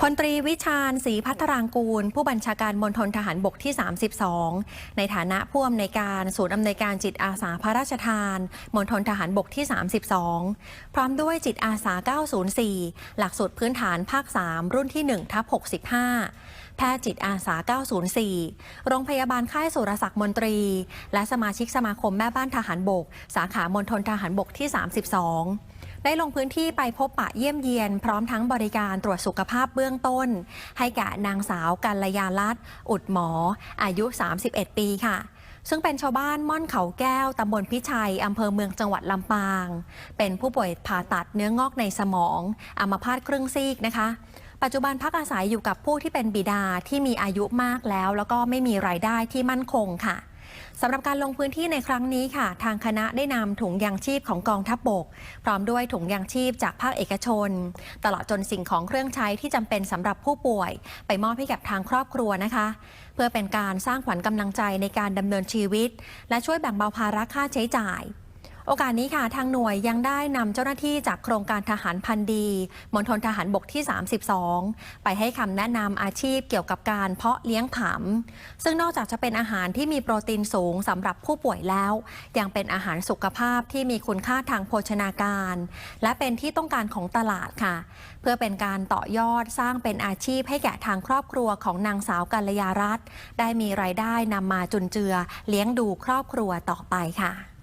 พลตรีวิชาญศรีพัฒรางกูล ผู้บัญชาการมณฑลทหารบกที่ 32 ในฐานะผู้อำนวยการศูนย์อำนวยการจิตอาสาพระราชทานมณฑลทหารบกที่ 32 พร้อมด้วยจิตอาสา 904 หลักสูตรพื้นฐานภาค 3 รุ่นที่ 1 ทับ 65 แพทย์จิตอาสา 904 โรงพยาบาลค่ายสุรศักดิ์มนตรี และสมาชิกสมาคมแม่บ้านทหารบก สาขามณฑลทหารบกที่ 32 ได้ลงพื้นที่ไปพบปะเยี่ยมเยียน พร้อมทั้งบริการตรวจสุขภาพเบื้องต้น ให้แก่นางสาวกัลยาลัตน์อุดหมอ อายุ 31 ปีค่ะซึ่งเป็นชาวบ้านม่อนเขาแก้ว ตำบลพิชัย อำเภอเมืองจังหวัดลำปาง เป็นผู้ป่วยผ่าตัดเนื้องอกในสมองอัมพาตครึ่งซีกนะคะ ปัจจุบันพักอาศัยอยู่กับผู้ที่เป็นบิดาที่มีอายุมากแล้ว แล้วก็ไม่มีรายได้ที่มั่นคงค่ะ สำหรับการลงพื้นที่ในครั้งนี้ค่ะ ทางคณะได้นำถุงยางชีพของกองทัพบบก พร้อมด้วยถุงยางชีพจากภาคเอกชน ตลอดจนสิ่งของเครื่องใช้ที่จำเป็นสำหรับผู้ป่วย ไปมอบให้กับทางครอบครัวนะคะ เพื่อเป็นการสร้างขวัญกำลังใจในการดำเนินชีวิต และช่วยแบ่งเบาภาระค่าใช้จ่าย โอกาสนี้ค่ะทางหน่วยยังได้นำเจ้าหน้าที่จากโครงการทหารพันธ์ดีมณฑลทหารบกที่ 32 ไปให้คำแนะนำอาชีพเกี่ยวกับการเพาะเลี้ยงผำซึ่งนอกจากจะเป็นอาหารที่มีโปรตีนสูงสำหรับผู้ป่วยแล้ว ยังเป็นอาหารสุขภาพที่มีคุณค่าทางโภชนาการ และเป็นที่ต้องการของตลาดค่ะ เพื่อเป็นการต่อยอดสร้างเป็นอาชีพให้แก่ทางครอบครัวของนางสาวกัลยารัตน์ได้มีรายได้นำมาจุนเจือเลี้ยงดูครอบครัวต่อไปค่ะ